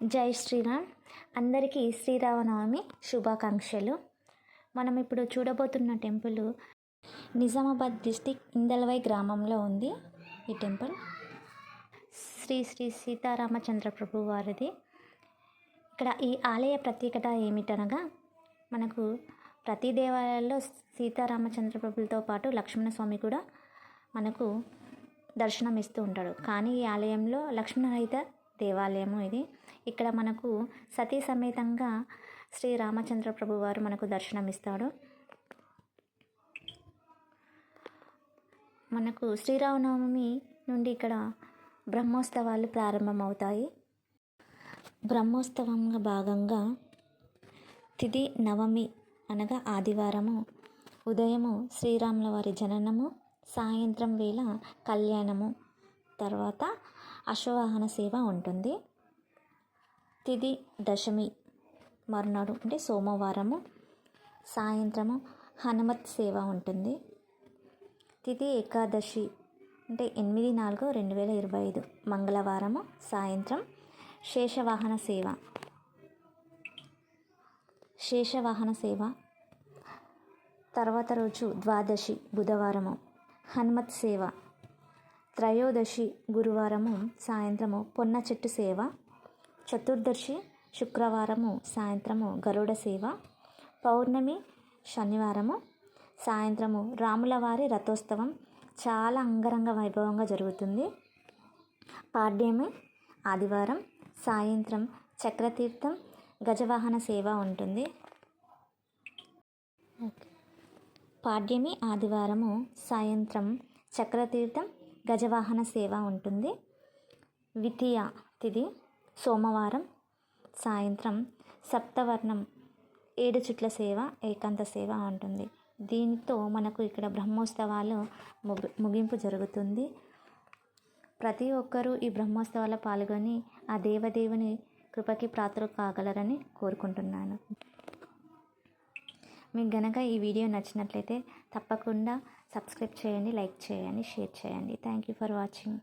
జై శ్రీరామ్. అందరికీ శ్రీరామనవమి శుభాకాంక్షలు. మనం ఇప్పుడు చూడబోతున్న టెంపుల్ నిజామాబాద్ డిస్టిక్ ఇందల్వై గ్రామంలో ఉంది ఈ టెంపుల్. శ్రీ శ్రీ సీతారామచంద్ర ప్రభు వారిది. ఇక్కడ ఈ ఆలయ ప్రత్యేకత ఏమిటనగా మనకు ప్రతి దేవాలయాల్లో సీతారామచంద్ర ప్రభులతో పాటు లక్ష్మణస్వామి కూడా మనకు దర్శనం ఇస్తూ ఉంటాడు. కానీ ఈ ఆలయంలో లక్ష్మణరహిత దేవాలయము ఇది. ఇక్కడ మనకు సతీ సమేతంగా శ్రీ రామచంద్ర ప్రభు వారు మనకు దర్శనం ఇస్తాడు. మనకు శ్రీరామనవమి నుండి ఇక్కడ బ్రహ్మోత్సవాలు ప్రారంభమవుతాయి. బ్రహ్మోత్సవంగా భాగంగా తిథి నవమి అనగా ఆదివారము ఉదయము శ్రీరాముల వారి జననము సాయంత్రం వేళ కళ్యాణము తర్వాత అశ్వవాహన సేవ ఉంటుంది. తిది దశమి మరునాడు అంటే సోమవారము సాయంత్రము హనుమత్ సేవ ఉంటుంది. తిథి ఏకాదశి అంటే ఎనిమిది నాలుగు రెండు వేల ఇరవై ఐదు మంగళవారము సాయంత్రం శేషవాహన సేవ. శేషవాహన సేవ. తర్వాత రోజు ద్వాదశి బుధవారము హనుమత్ సేవ. త్రయోదశి గురువారము సాయంత్రము పొన్న చెట్టు సేవ చతుర్దశి శుక్రవారము సాయంత్రము గరుడ సేవ పౌర్ణమి శనివారము సాయంత్రము రాములవారి రథోత్సవం చాలా అంగరంగ వైభవంగా జరుగుతుంది. పాడ్యమి ఆదివారం సాయంత్రం చక్రతీర్థం గజవాహన సేవ ఉంటుంది. పాడ్యమి ఆదివారము సాయంత్రం చక్రతీర్థం గజవాహన సేవ ఉంటుంది. ద్వితీయ తిథి సోమవారం సాయంత్రం సప్తవర్ణం ఏడు చుట్ల సేవ ఏకాంత సేవ ఉంటుంది. దీంతో మనకు ఇక్కడ బ్రహ్మోత్సవాలు ముగి ముగింపు జరుగుతుంది. ప్రతి ఒక్కరూ ఈ బ్రహ్మోత్సవాల్లో పాల్గొని ఆ దేవదేవుని కృపకి పాత్ర కాగలరని కోరుకుంటున్నాను. మీకు గనక ఈ వీడియో నచ్చినట్లయితే తప్పకుండా సబ్స్క్రైబ్ చేయండి లైక్ చేయండి షేర్ చేయండి. Thank you for watching